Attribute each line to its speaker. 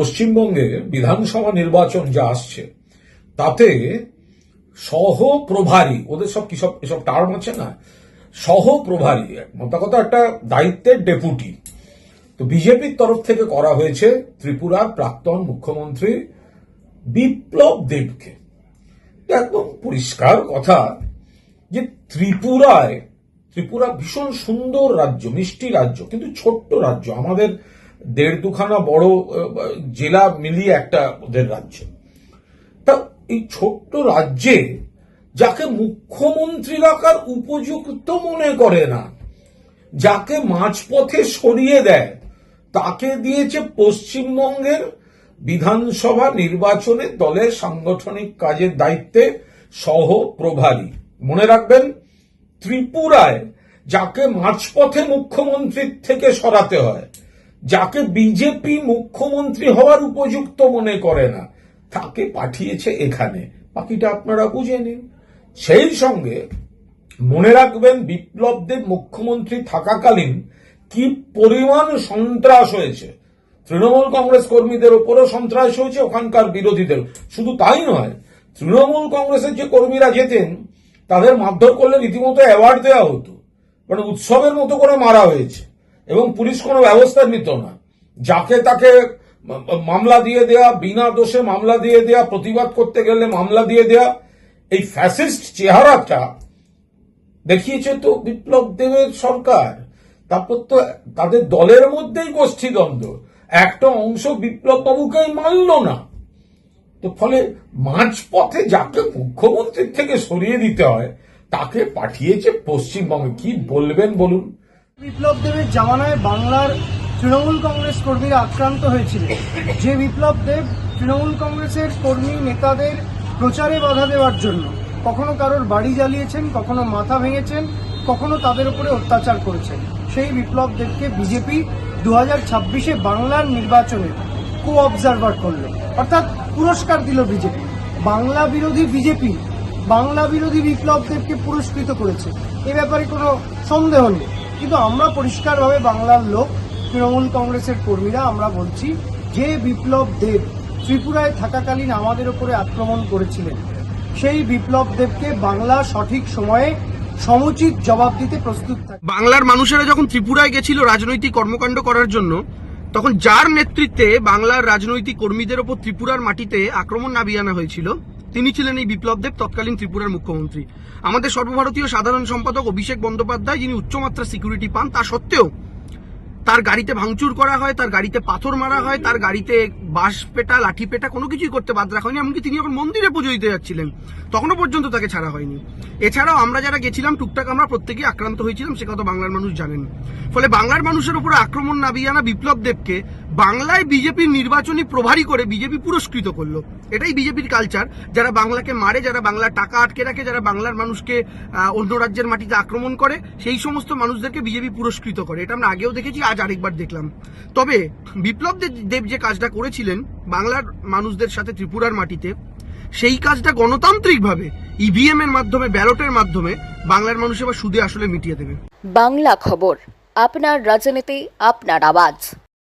Speaker 1: পশ্চিমবঙ্গে বিধানসভা নির্বাচন যা আসছে, তাতে সহ প্রভারী ওদের সব কি সব, এসব টার্ম আছে না? সহ প্রভারী মোটা কথা একটা দায়িত্বের ডেপুটি তো বিজেপির তরফ থেকে করা হয়েছে ত্রিপুরার প্রাক্তন মুখ্যমন্ত্রী বিপ্লব দেবকে। একদম পরিষ্কার কথা যে ত্রিপুরায়, ত্রিপুরা ভীষণ সুন্দর রাজ্য, মিষ্টি রাজ্য, কিন্তু ছোট্ট রাজ্য। আমাদের দেড় দুখানা বড় জেলা মিলিয়ে একটা ওদের রাজ্য। তা এই ছোট্ট রাজ্যে যাকে মুখ্যমন্ত্রী রাখার উপযুক্ত মনে করে না, যাকে মাঝপথে সরিয়ে দেয়, তাকে দিয়েছে পশ্চিমবঙ্গের বিধানসভা নির্বাচনে দলের সাংগঠনিক কাজের দায়িত্বে সহ প্রভারী মনে রাখবেন, ত্রিপুরায় যাকে মাঝপথে মুখ্যমন্ত্রীর থেকে সরাতে হয় যাকে বিজেপি মুখ্যমন্ত্রী হওয়ার উপযুক্ত মনে করে না, তাকে পাঠিয়েছে এখানে। বাকিটা আপনারা বুঝে নিন। সেই সঙ্গে মনে রাখবেন বিপ্লব দেব মুখ্যমন্ত্রী থাকাকালীন কি পরিমাণ সন্ত্রাস হয়েছে। তৃণমূল কংগ্রেস কর্মীদের উপরও সন্ত্রাস হয়েছে, ওখানকার বিরোধীদের। শুধু তাই নয়, তৃণমূল কংগ্রেসের যে কর্মীরা যেতেন, তাদের মারধর করলে রীতিমতো অ্যাওয়ার্ড দেওয়া হতো। মানে উৎসবের মতো করে মারা হয়েছে। এবং পুলিশ কোনো ব্যবস্থা নিত না। যাকে তাকে মামলা দিয়ে দেয়া, বিনা দোষে মামলা দিয়ে দেয়া, প্রতিবাদ করতে গেলে মামলা দিয়ে দেয়া, এই ফ্যাসিস্ট চেহারাটা দেখিয়েছে তো বিপ্লব দেবের সরকার। তারপর তো তাদের দলের মধ্যেই গোষ্ঠীদ্বন্দ্ব। একটা অংশ বিপ্লব বাবুকেই মানল না। তো ফলে মাঝপথে যাকে মুখ্যমন্ত্রীর থেকে সরিয়ে দিতে হয়, তাকে পাঠিয়েছে পশ্চিমবঙ্গে। কি বলবেন বলুন?
Speaker 2: বিপ্লব দেবের জামানায় বাংলার তৃণমূল কংগ্রেস কর্মীরা আক্রান্ত হয়েছিলেন যে বিপ্লব দেব তৃণমূল কংগ্রেসের কর্মী নেতাদের প্রচারে বাধা দেওয়ার জন্য কখনো কারোর বাড়ি জ্বালিয়েছেন, কখনো মাথা ভেঙেছেন, কখনো তাদের উপরে অত্যাচার করেছেন। সেই বিপ্লব দেবকে বিজেপি দু হাজার ছাব্বিশে বাংলার নির্বাচনে কো অবজারভার করল। অর্থাৎ পুরস্কার দিল বিজেপি। বাংলা বিরোধী বিজেপি, বাংলা বিরোধী বিপ্লব দেবকে পুরস্কৃত করেছে। এ ব্যাপারে কোনো সন্দেহ নেই। কিন্তু আমরা পরিষ্কারভাবে বাংলার লোক, তৃণমূল কংগ্রেসের কর্মীরা, আমরা বলছি, যে বিপ্লব দেব ত্রিপুরায় থাকাকালীন আমাদের ওপরে আক্রমণ করেছিলেন, সেই বিপ্লব দেবকে বাংলা সঠিক সময়ে সমুচিত জবাব দিতে প্রস্তুত থাকে
Speaker 3: বাংলার মানুষেরা যখন ত্রিপুরায় গেছিল রাজনৈতিক কর্মকাণ্ড করার জন্য, তখন যার নেতৃত্বে বাংলার রাজনৈতিক কর্মীদের ওপর ত্রিপুরার মাটিতে আক্রমণ নামিয়ে আনা হয়েছিল তিনি ছিলেন এই বিপ্লব দেব তৎকালীন ত্রিপুরার মুখ্যমন্ত্রী। আমাদের সর্বভারতীয় সাধারণ সম্পাদক অভিষেক বন্দ্যোপাধ্যায় যিনি উচ্চমাত্রা সিকিউরিটি পান, তা সত্ত্বেও তার গাড়িতে ভাঙচুর করা হয়, তার গাড়িতে পাথর মারা হয়, তার গাড়িতে বাঁশ পেটা লাঠি পেটা কোনো কিছুই করতে বাদ রাখা হয়নি, এমনকি তিনি যখন মন্দিরে পুজো দিতে যাচ্ছিলেন, তখনও পর্যন্ত তাকে ছাড়া হয়নি। এছাড়াও আমরা যারা গেছিলাম, টুকটাক আমরা প্রত্যেকেই আক্রান্ত হয়েছিলাম, সে কথা বাংলার মানুষ জানেন। ফলে বাংলার মানুষের উপর আক্রমণ নাবিয়ে আনা বিপ্লব দেবকে বাংলায় বিজেপির নির্বাচনী প্রভারী করে বিজেপি পুরস্কৃত করল। এটাই বিজেপির কালচার যারা বাংলাকে মারে, যারা বাংলার টাকা আটকে রাখে, যারা বাংলার মানুষকে অন্য রাজ্যের মাটিতে আক্রমণ করে, সেই সমস্ত মানুষদেরকে বিজেপি পুরস্কৃত করে। এটা আমরা আগেও দেখেছি, আজ আরেকবার দেখলাম। তবে বিপ্লব দেব যে কাজটা করেছিলেন বাংলার মানুষদের সাথে ত্রিপুরার মাটিতে, সেই কাজটা গণতান্ত্রিকভাবে ইভিএম এর মাধ্যমে, ব্যালটের মাধ্যমে বাংলার মানুষ এবার সুদে আসলে মিটিয়ে দেবে।
Speaker 4: বাংলা খবর, আপনার রাজনীতি, আপনার আওয়াজ।